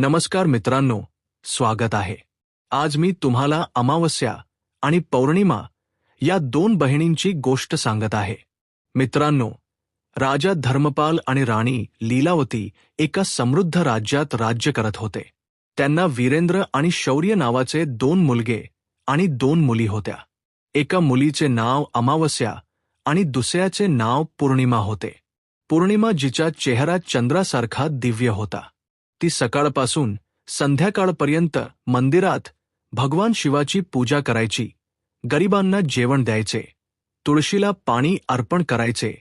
नमस्कार मित्रांनो स्वागत आहे. आज मी तुम्हाला अमावस्या आणि पौर्णिमा या दोन बहिणींची गोष्ट सांगत आहे. मित्रांनो राजा धर्मपाल आणि राणी लीलावती एका समृद्ध राज्यात राज्य करत होते. त्यांना वीरेंद्र आणि शौर्य नावाचे दोन मुलगे आणि दोन मुली होत्या. एका मुलीचे नाव अमावस्या आणि दुसऱ्याचे नाव पौर्णिमा होते. पौर्णिमा जिचा चेहरा चंद्रासारखा दिव्य होता. ती सकाळपासून संध्याकाळपर्यंत मंदिरात भगवान शिवाची पूजा करायची. गरिबांना जेवण द्यायचे. तुळशीला पाणी अर्पण करायचे.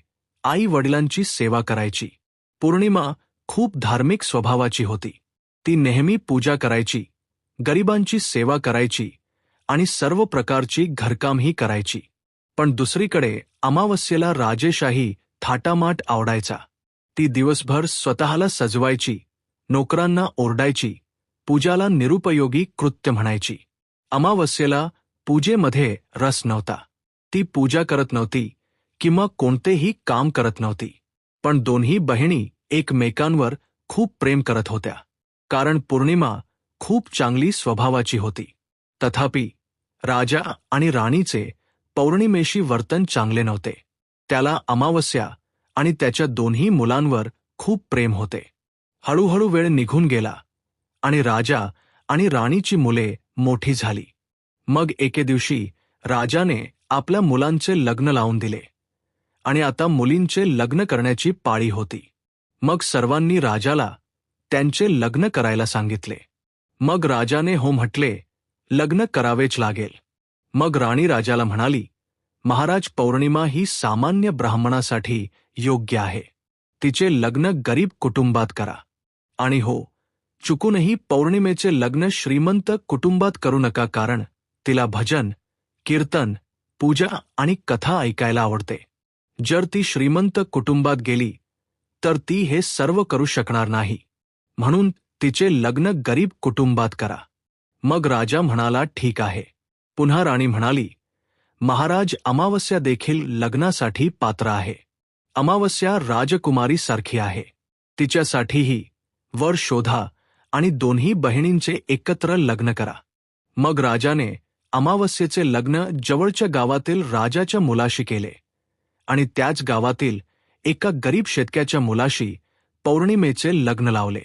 आई वडिलांची सेवा करायची. पौर्णिमा खूप धार्मिक स्वभावाची होती. ती नेहमी पूजा करायची. गरिबांची सेवा करायची आणि सर्व प्रकारची घरकामही करायची. पण दुसरीकडे अमावस्येला राजेशाही थाटामाट आवडायचा. ती दिवसभर स्वतःला सजवायची. नोकरांना ओरडायची पूजाला निरुपयोगी कृत्य म्हणायची. अमावस्येला पूजेमध्ये रस नव्हता. ती पूजा करत नव्हती किंवा कोणतेही काम करत नव्हती. पण दोन्ही बहिणी एकमेकांवर खूप प्रेम करत होत्या. कारण पौर्णिमा खूप चांगली स्वभावाची होती. तथापि राजा आणि राणीचे पौर्णिमेशी वर्तन चांगले नव्हते. त्याला अमावस्या आणि त्याच्या दोन्ही मुलांवर खूप प्रेम होते. हळूहळू वेळ निघून गेला आणि राजा आणि राणीची मुले मोठी झाली. मग एके दिवशी राजाने आपल्या मुलांचे लग्न लावून दिले आणि आता मुलींचे लग्न करण्याची पाळी होती. मग सर्वांनी राजाला त्यांचे लग्न करायला सांगितले. मग राजाने हो म्हटले लग्न करावेच लागेल. मग राणी राजाला म्हणाली महाराज पौर्णिमा ही सामान्य ब्राह्मणासाठी योग्य आहे. तिचे लग्न गरीब कुटुंबात करा. आणि हो चुकूनही पौर्णिमेचे लग्न श्रीमंत कुटुंबात करू नका कारण तिला भजन कीर्तन पूजा आणि कथा ऐकायला आवडते. जर ती श्रीमंत कुटुंबात गेली तर ती हे सर्व करू शकणार नाही. म्हणून तिचे लग्न गरीब कुटुंबात करा. मग राजा म्हणाला ठीक आहे. पुन्हा राणी म्हणाली महाराज अमावस्या देखील लग्नासाठी पात्र आहे. अमावस्या राजकुमारी सारखी आहे. तिच्यासाठीही वर शोधा आणि दोन्ही बहिणींचे एकत्र लग्न करा. मग राजाने अमावस्येचे लग्न जवळच्या गावातील राजाच्या मुलाशी केले आणि त्याच गावातील एका गरीब शेतक्याच्या मुलाशी पौर्णिमेचे लग्न लावले.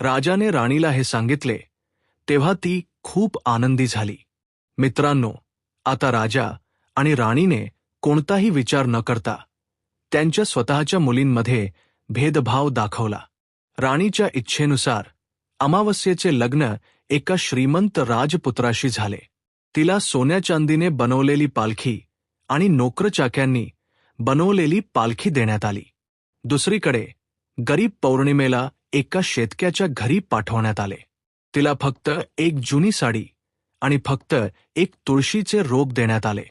राजाने राणीला हे सांगितले तेव्हा ती खूप आनंदी झाली. मित्रांनो आता राजा आणि राणीने कोणताही विचार न करता त्यांच्या स्वतःच्या मुलींमध्ये भेदभाव दाखवला. राणीच्या इच्छेनुसार अमावस्येचे लग्न एका श्रीमंत राजपुत्राशी झाले. तिला सोन्या चांदीने बनवलेली पालखी आणि नोकरचाक्यांनी बनवलेली पालखी देण्यात आली. दुसरीकडे गरीब पौर्णिमेला एका शेतक्याच्या घरी पाठवण्यात आले. तिला फक्त एक जुनी साडी आणि फक्त एक तुळशीचे रोप देण्यात आले.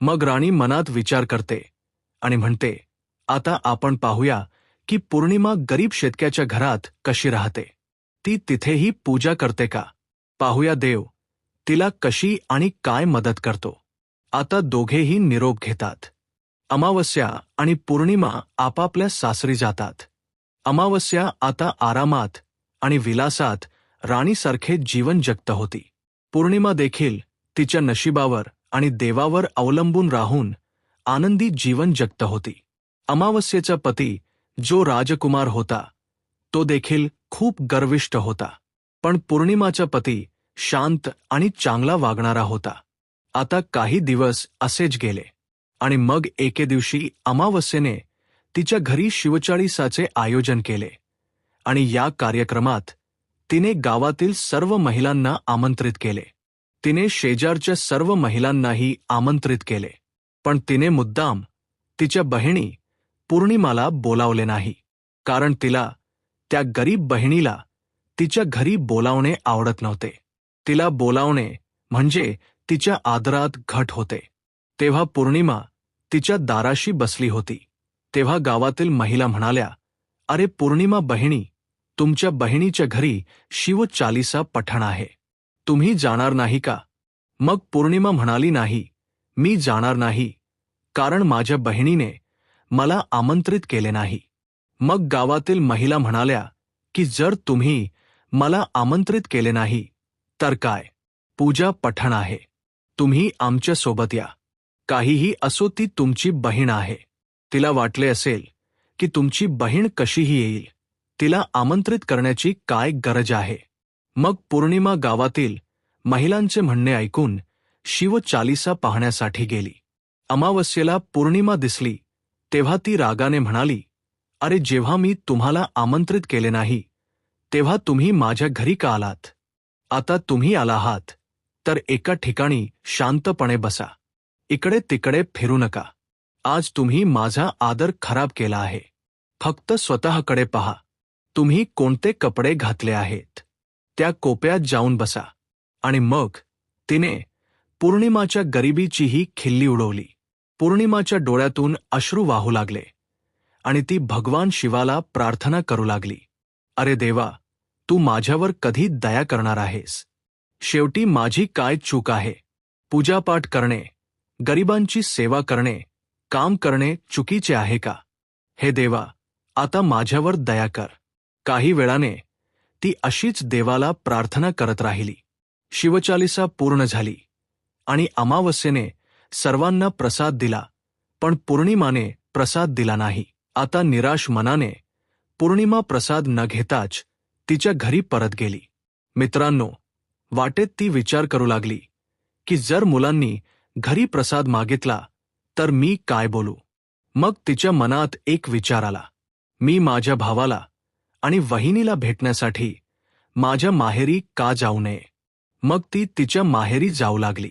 मग राणी मनात विचार करते आणि म्हणते आता आपण पाहूया की पौर्णिमा गरीब शेतक्याच्या घरात कशी राहते? ती तिथेही पूजा करते का? पाहूया देव तिला कशी आणि काय मदत करतो? आता दोघेही निरोप घेतात. अमावस्या आणि पौर्णिमा आपापल्या सासरी जातात. अमावस्या आता आरामात आणि विलासात राणीसारखे जीवन जगत होती. पौर्णिमा देखील तिच्या नशिबावर आणि देवावर अवलंबून राहून आनंदी जीवन जगत होती. अमावस्येचा पती जो राजकुमार होता तो देखील खूप गर्विष्ट होता. पण पौर्णिमाचा पती शांत आणि चांगला वागणारा होता. आता काही दिवस असेच गेले. आणि मग एके दिवशी अमावस्येने तिच्या घरी शिवचाळीसाचे आयोजन केले. आणि या कार्यक्रमात तिने गावातील सर्व महिलांना आमंत्रित केले. तिने शेजारच्या सर्व महिलांनाही आमंत्रित केले. पण तिने मुद्दाम तिच्या बहिणी पौर्णिमाला बोलावले नाही कारण तिला त्या गरीब बहिणीला तिच्या घरी बोलावणे आवडत नव्हते. तिला बोलावणे म्हणजे तिच्या आदरात घट होते. तेव्हा पौर्णिमा तिच्या दाराशी बसली होती. तेव्हा गावातील महिला म्हणाल्या अरे पौर्णिमा बहिणी तुमच्या बहिणीच्या घरी शिव चालिसा पठण आहे. तुम्ही जाणार नाही का? मग पौर्णिमा म्हणाली नाही मी जाणार नाही कारण माझ्या बहिणीने मला आमंत्रित केले नाही. मग गावातील महिला म्हणाल्या की जर तुम्ही मला आमंत्रित केले नाही तर काय? पूजा पठण आहे. तुम्ही आमच्यासोबत या. काहीही असो ती तुमची बहीण आहे. तिला वाटले असेल की तुमची बहीण कशीही येईल. तिला आमंत्रित करण्याची काय गरज आहे? मग पौर्णिमा गावातील महिलांचे म्हणणे ऐकून शिवचालिसा पाहण्यासाठी गेली. अमावस्येला पौर्णिमा दिसली. तेव्हा ती रागाने म्हणाली अरे जेव्हा मी तुम्हाला आमंत्रित केले नाही तेव्हा तुम्ही माझ्या घरी का आलात? आता तुम्ही आला आहात तर एका ठिकाणी शांतपणे बसा. इकडे तिकडे फिरू नका. आज तुम्ही माझा आदर खराब केला आहे. फक्त स्वतःकडे पहा. तुम्ही कोणते कपडे घातले आहेत? त्या कोप्यात जाऊन बसा. आणि मग तिने पौर्णिमाच्या गरिबीचीही खिल्ली उडवली. पौर्णिमाच्या डोळ्यातून अश्रू वाहू लागले आणि ती भगवान शिवाला प्रार्थना करू लागली. अरे देवा तू माझ्यावर कधी दया करणार आहेस? शेवटी माझी काय चूक आहे? पूजापाठ करणे गरिबांची सेवा करणे काम करणे चुकीचे आहे का? हे देवा आता माझ्यावर दया कर. काही वेळाने ती अशीच देवाला प्रार्थना करत राहिली. शिवचालिसा पूर्ण झाली आणि अमावस्येने सर्वांना प्रसाद दिला पण पौर्णिमाने प्रसाद दिला नाही. आता निराश मनाने पौर्णिमा प्रसाद न घेताच तिच्या घरी परत गेली. मित्रांनो वाटेत ती विचार करू लागली की जर मुलांनी घरी प्रसाद मागितला तर मी काय बोलू? मग तिच्या मनात एक विचार आला. मी माझ्या भावाला आणि वहिनीला भेटण्यासाठी माझ्या माहेरी का जाऊ नये? मग ती तिच्या माहेरी जाऊ लागली.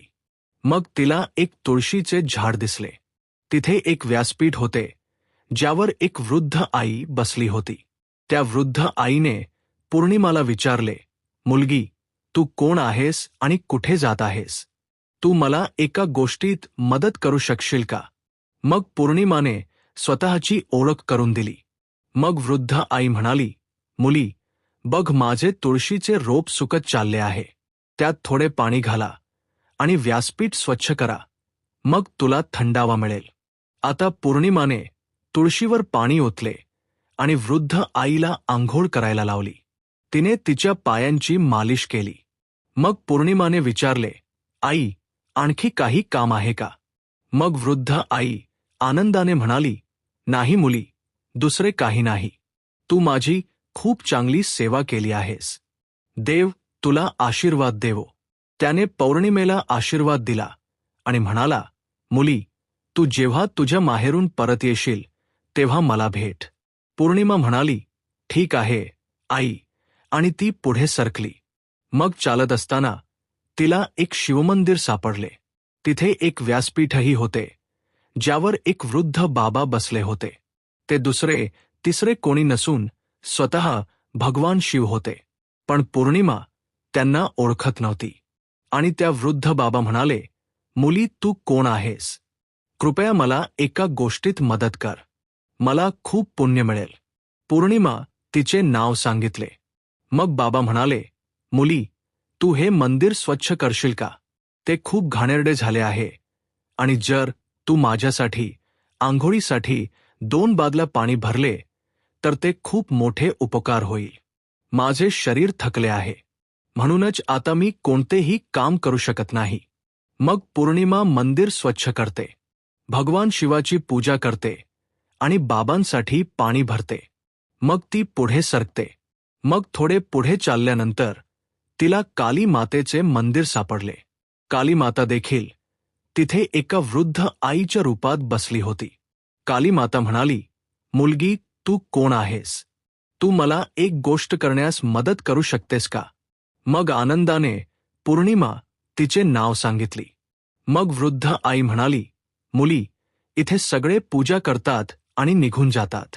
मग तिला एक तुळशीचे झाड दिसले. तिथे एक व्यासपीठ होते ज्यावर एक वृद्ध आई बसली होती. त्या वृद्ध आईने पौर्णिमाला विचारले मुलगी तू कोण आहेस आणि कुठे जात आहेस? तू मला एका गोष्टीत मदत करू शकशील का? मग पौर्णिमाने स्वतःची ओळख करून दिली. मग वृद्ध आई म्हणाली मुली बघ माझे तुळशीचे रोप सुकत चालले आहे. त्यात थोडे पाणी घाला. आणि व्यासपीठ स्वच्छ करा. मग तुला थंडावा मिळेल. आता पौर्णिमाने तुळशीवर पाणी ओतले आणि वृद्ध आईला आंघोळ करायला लावली. तिने तिच्या पायांची मालिश केली. मग पौर्णिमाने विचारले आई आणखी काही काम आहे का? मग वृद्ध आई आनंदाने म्हणाली नाही मुली दुसरे काही नाही. तू माझी खूप चांगली सेवा केली आहेस. देव तुला आशीर्वाद देवो. त्याने पौर्णिमेला आशीर्वाद दिला आणि म्हणाला मुली तू जेव्हा तुझ्या माहेरून परत येशील तेव्हा मला भेट. पौर्णिमा म्हणाली ठीक आहे आई. आणि ती पुढे सरकली. मग चालत असताना तिला एक शिवमंदिर सापडले. तिथे एक व्यासपीठही होते ज्यावर एक वृद्ध बाबा बसले होते. ते दुसरे तिसरे कोणी नसून स्वतः भगवान शिव होते. पण पौर्णिमा त्यांना ओळखत नव्हती. आणि त्या वृद्ध बाबा म्हणाले मुली तू कोण आहेस? कृपया मला एका गोष्टीत मदत कर. मला खूप पुण्य मिळेल. पौर्णिमा तिचे नाव सांगितले. मग बाबा म्हणाले मुली तू हे मंदिर स्वच्छ करशील का? ते खूप घाणेरडे झाले आहे. आणि जर तू माझ्यासाठी आंघोळीसाठी दोन बादल्या पाणी भरले तर ते खूप मोठे उपकार होईल. माझे शरीर थकले आहे. म्हणूनच आता मी कोणतेही काम करू शकत नाही. मग पौर्णिमा मंदिर स्वच्छ करते. भगवान शिवाची पूजा करते. आणि बाबांसाठी पाणी भरते. मग ती पुढे सरकते. मग थोडे पुढे चालल्यानंतर तिला काली मातेचे मंदिर सापडले. काली माता देखील तिथे एका वृद्ध आईच्या रूपात बसली होती. काली माता म्हणाली मुलगी तू कोण आहेस? तू मला एक गोष्ट करण्यास मदत करू शकतेस का? मग आनंदाने पौर्णिमा तिचे नाव सांगितली. मग वृद्ध आई म्हणाली मुली इथे सगळे पूजा करतात आणि निघून जातात.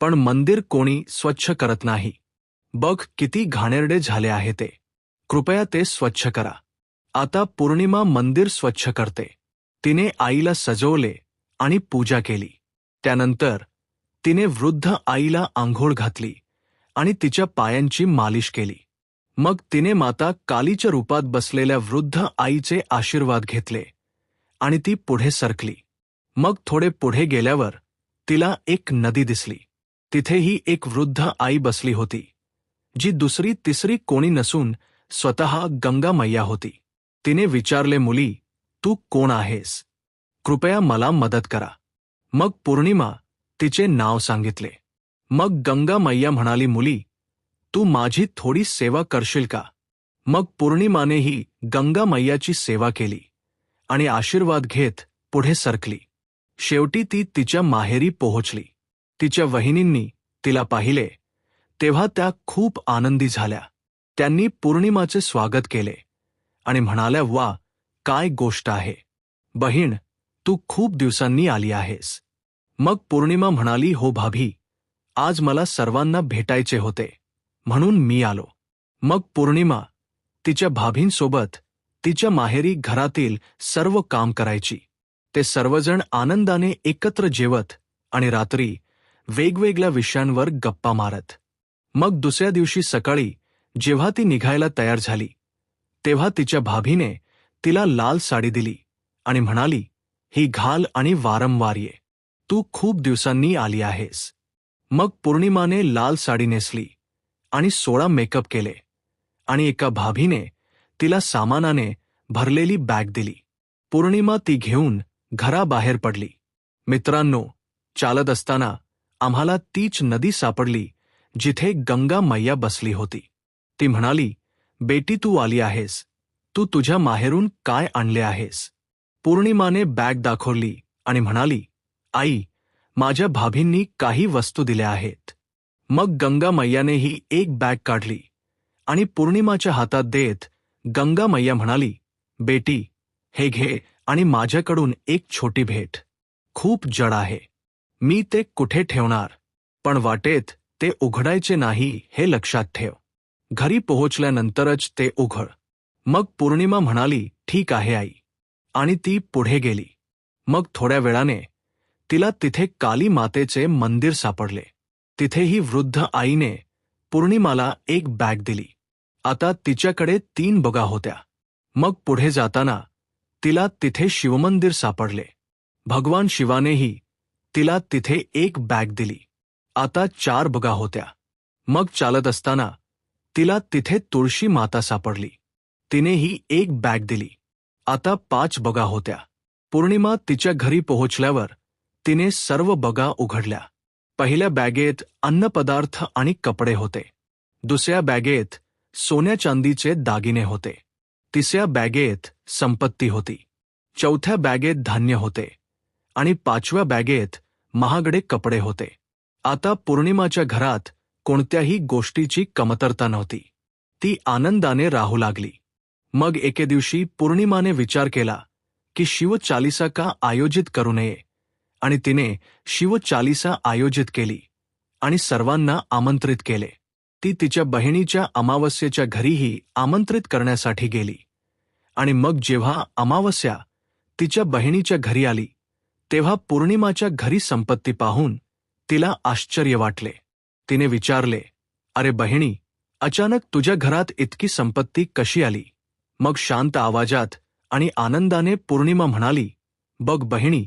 पण मंदिर कोणी स्वच्छ करत नाही. बघ किती घाणेरडे झाले आहे ते. कृपया ते स्वच्छ करा. आता पौर्णिमा मंदिर स्वच्छ करते. तिने आईला सजवले आणि पूजा केली. त्यानंतर तिने वृद्ध आईला आंघोळ घातली आणि तिच्या पायांची मालिश केली. मग तिने माता कालीच्या रूपात बसलेल्या वृद्ध आईचे आशीर्वाद घेतले आणि ती पुढे सरकली. मग थोडे पुढे गेल्यावर तिला एक नदी दिसली. तिथेही एक वृद्ध आई बसली होती जी दुसरी तिसरी कोणी नसून स्वतः गंगा मैया होती. तिने विचारले मुली तू कोण आहेस? कृपया मला मदत करा. मग पौर्णिमा तिचे नाव सांगितले. मग गंगा मैया म्हणाली मुली तू माझी थोडी सेवा करशील का? मग पौर्णिमानेही गंगा मैयाची सेवा केली आणि आशीर्वाद घेत पुढे सरकली. शेवटी ती तिच्या माहेरी पोहोचली. तिच्या वहिनींनी तिला पाहिले तेव्हा त्या खूप आनंदी झाल्या. त्यांनी पौर्णिमाचे स्वागत केले आणि म्हणाल्या वा काय गोष्ट आहे. बहीण तू खूप दिवसांनी आली आहेस. मग पौर्णिमा म्हणाली हो भाभी आज मला सर्वांना भेटायचे होते. म्हणून मी आलो. मग पौर्णिमा तिच्या भाभींसोबत तिच्या माहेरी घरातील सर्व काम करायची. ते सर्वजण आनंदाने एकत्र जेवत आणि रात्री वेगवेगळ्या विषयांवर गप्पा मारत. मग दुसऱ्या दिवशी सकाळी जेव्हा ती निघायला तयार झाली तेव्हा तिच्या भाभीने तिला लाल साडी दिली आणि म्हणाली ही घाल आणि वारंवार ये. तू खूप दिवसांनी आली आहेस. मग पौर्णिमाने लाल साडी नेसली. आणि सोळा मेकअप केले. आणि एका भाभीने तिला सामानाने भरलेली बॅग दिली. पौर्णिमा ती घेऊन घराबाहेर पडली. मित्रांनो चालत असताना आम्हाला तीच नदी सापडली जिथे गंगा मैया बसली होती. ती म्हणाली बेटी तू आली आहेस. तू तुझ्या माहेरून काय आणले आहेस? पौर्णिमाने बॅग दाखवली आणि म्हणाली आई माझ्या भाभींनी काही वस्तू दिल्या आहेत. मग गंगा मैयानेही एक बॅग काढली आणि पौर्णिमाच्या हातात देत गंगा मैया म्हणाली बेटी हे घे आणि माझ्याकडून एक छोटी भेट. खूप जड आहे. मी ते कुठे ठेवणार? पण वाटेत ते उघडायचे नाही हे लक्षात ठेव. घरी पोहोचल्यानंतरच ते उघड. मग पौर्णिमा म्हणाली ठीक आहे आई. आणि ती पुढे गेली. मग थोड्या वेळाने तिला तिथे काली मातेचे मंदिर सापडले. तिथेही वृद्ध आईने पौर्णिमाला एक बॅग दिली. आता तिच्याकडे तीन बगा होत्या. मग पुढे जाताना तिला तिथे शिवमंदिर सापडले. भगवान शिवानेही तिला तिथे एक बॅग दिली. आता चार बगा होत्या. मग चालत असताना तिला तिथे तुळशी माता सापडली. तिनेही एक बॅग दिली. आता पाच बगा होत्या. पौर्णिमा तिच्या घरी पोहोचल्यावर तिने सर्व बगा उघडल्या. पहिल्या बॅगेत अन्नपदार्थ आणि कपडे होते. दुसऱ्या बॅगेत सोन्या चांदीचे दागिने होते. तिसऱ्या बॅगेत संपत्ती होती. चौथ्या बॅगेत धान्य होते. आणि पाचव्या बॅगेत महागडे कपडे होते. आता पौर्णिमाच्या घरात कोणत्याही गोष्टीची कमतरता नव्हती. ती आनंदाने राहू लागली. मग एके दिवशी पौर्णिमाने विचार केला की शिवचालिसा का आयोजित करू नये? आणि तिने शिवचालिसा आयोजित केली आणि सर्वांना आमंत्रित केले. ती तिच्या बहिणीच्या अमावस्येच्या घरीही आमंत्रित करण्यासाठी गेली. आणि मग जेव्हा अमावस्या तिच्या बहिणीच्या घरी आली तेव्हा पौर्णिमाच्या घरी संपत्ती पाहून तिला आश्चर्य वाटले. तिने विचारले अरे बहिणी अचानक तुझ्या घरात इतकी संपत्ती कशी आली? मग शांत आवाजात आणि आनंदाने पौर्णिमा म्हणाली बघ बहिणी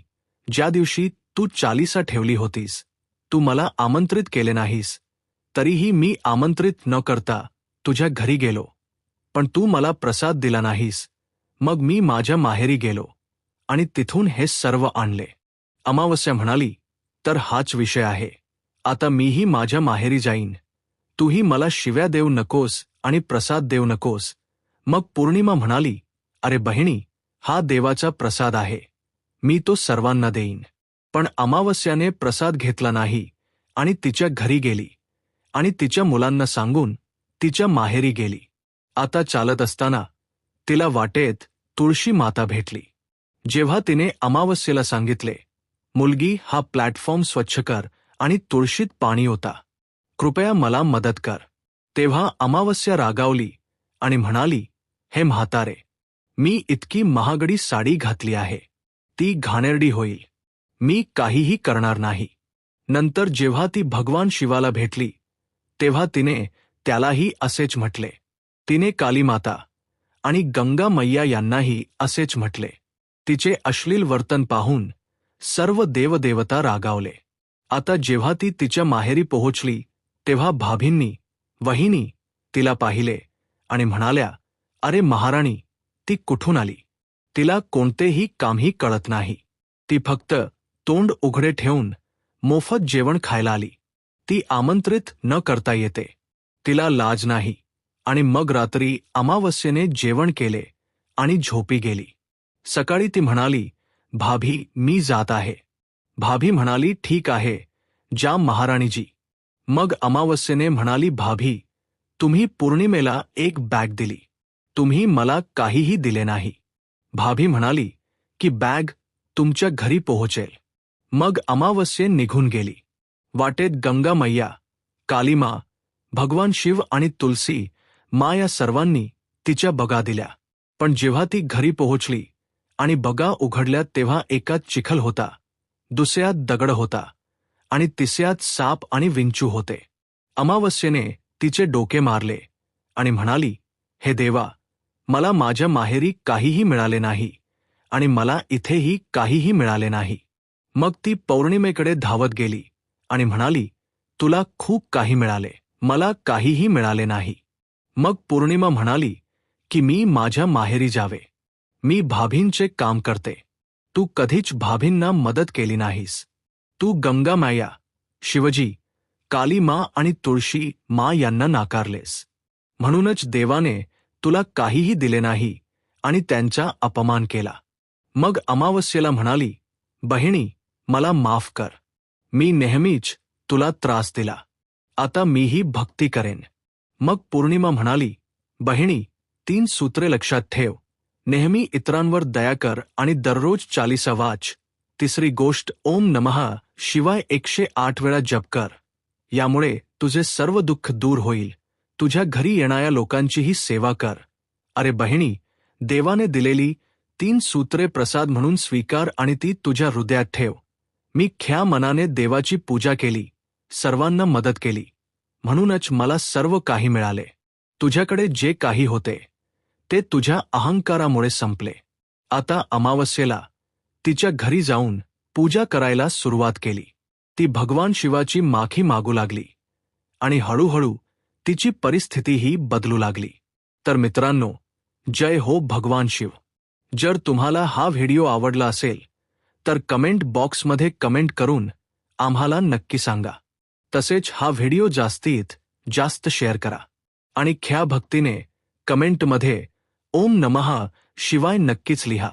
ज्या दिवशी तू चालीसा ठेवली होतीस तू मला आमंत्रित केले नाहीस तरीही मी आमंत्रित न करता तुझ्या घरी गेलो. पण तू मला प्रसाद दिला नाहीस मग मी माझ्या माहेरी गेलो आणि तिथून हे सर्व आणले. अमावस्या म्हणाली तर हाच विषय आहे. आता मीही माझ्या माहेरी जाईन. तूही मला शिव्या देऊ नकोस आणि प्रसाद देऊ नकोस. मग पौर्णिमा म्हणाली अरे बहिणी हा देवाचा प्रसाद आहे. मी तो सर्वांना देईन. पण अमावस्याने प्रसाद घेतला नाही आणि तिच्या घरी गेली. आणि तिच्या मुलांना सांगून तिच्या माहेरी गेली. आता चालत असताना तिला वाटेत तुळशी माता भेटली. जेव्हा तिने अमावस्येला सांगितले मुलगी हा प्लॅटफॉर्म स्वच्छ कर आणि तुळशीत पाणी होता कृपया मला मदत कर. तेव्हा अमावस्या रागावली आणि म्हणाली हे म्हातारे मी इतकी महागडी साडी घातली आहे. ती घाणेरडी होईल. मी काहीही करणार नाही. नंतर जेव्हा ती भगवान शिवाला भेटली तेव्हा तिने त्यालाही असेच म्हटले. तिने कालीमाता आणि गंगा मैया यांनाही असेच म्हटले. तिचे अश्लील वर्तन पाहून सर्व देवदेवता रागावले. आता जेव्हा ती तिच्या माहेरी पोहोचली तेव्हा भाभींनी वहिनी तिला पाहिले आणि म्हणाल्या अरे महाराणी ती कुठून आली? तिला कोणतेही कामही कळत नाही. ती फक्त तोंड उघडे ठेवून मोफत जेवण खायला आली. ती आमंत्रित न करता येते. तिला लाज नाही आणि मग रात्री अमावस्येने जेवण केले आणि झोपी गेली. सकाळी ती म्हणाली भाभी मी जात आहे. भाभी म्हणाली ठीक आहे जा महाराणीजी. मग अमावस्येने म्हणाली भाभी तुम्ही पौर्णिमेला एक बॅग दिली. तुम्ही मला काहीही दिले नाही. भाभी म्हणाली की बॅग तुमच्या घरी पोहोचेल. मग अमावस्ये निघून गेली. वाटेत गंगा मैया कालीमा भगवान शिव आणि तुलसी मा या सर्वांनी तिच्या बगा दिल्या. पण जेव्हा ती घरी पोहोचली आणि बगा उघडल्या तेव्हा एकात चिखल होता दुसऱ्यात दगड होता आणि तिसऱ्यात साप आणि विंचू होते. अमावस्येने तिचे डोके मारले आणि म्हणाली हे देवा मला माझ्या माहेरी काहीही मिळाले नाही आणि मला इथेही काहीही मिळाले नाही. मग ती पौर्णिमेकडे धावत गेली आणि म्हणाली तुला खूप काही मिळाले. मला काहीही मिळाले नाही. मग पौर्णिमा म्हणाली की मी माझ्या माहेरी जावे. मी भाभींचे काम करते. तू कधीच भाभींना मदत केली नाहीस. तू गंगा माया शिवजी काली मा आणि तुळशी मा यांना नाकारलेस. म्हणूनच देवाने तुला काहीही दिले नाही आणि त्यांचा अपमान केला. मग अमावस्येला म्हणाली बहिणी मला माफ कर. मी नेहमीच तुला त्रास दिला. आता मीही भक्ती करेन. मग पौर्णिमा म्हणाली बहिणी तीन सूत्रे लक्षात ठेव. नेहमी इतरांवर दया कर आणि दररोज चालीसा वाच. तिसरी गोष्ट ओम नमः शिवाय एकशे आठ वेळा जप कर. यामुळे तुझे सर्व दुःख दूर होईल. तुझ्या घरी येणाऱ्या लोकांचीही सेवा कर. अरे बहिणी देवाने दिलेली तीन सूत्रे प्रसाद म्हणून स्वीकार आणि ती तुझ्या हृदयात ठेव. मी ख्या मनाने देवाची पूजा केली सर्वांना मदत केली. म्हणूनच मला सर्व काही मिळाले. तुझ्याकडे जे काही होते ते तुझ्या अहंकारामुळे संपले. आता अमावस्येला तिच्या घरी जाऊन पूजा करायला सुरुवात केली. ती भगवान शिवाची माखी मागू लागली. आणि हळूहळू तिची परिस्थितीही बदलू लागली. तर मित्रांनो, जय हो भगवान शिव. जर तुम्हाला हा व्हिडिओ आवडला असेल, तर कमेंट बॉक्समध्ये कमेंट करून आम्हाला नक्की सांगा. तसेच हा व्हिडिओ जास्तीत जास्त शेअर करा. आणि ख्या भक्तीने कमेंटमध्ये ओम नमः शिवाय नक्कीच लिहा.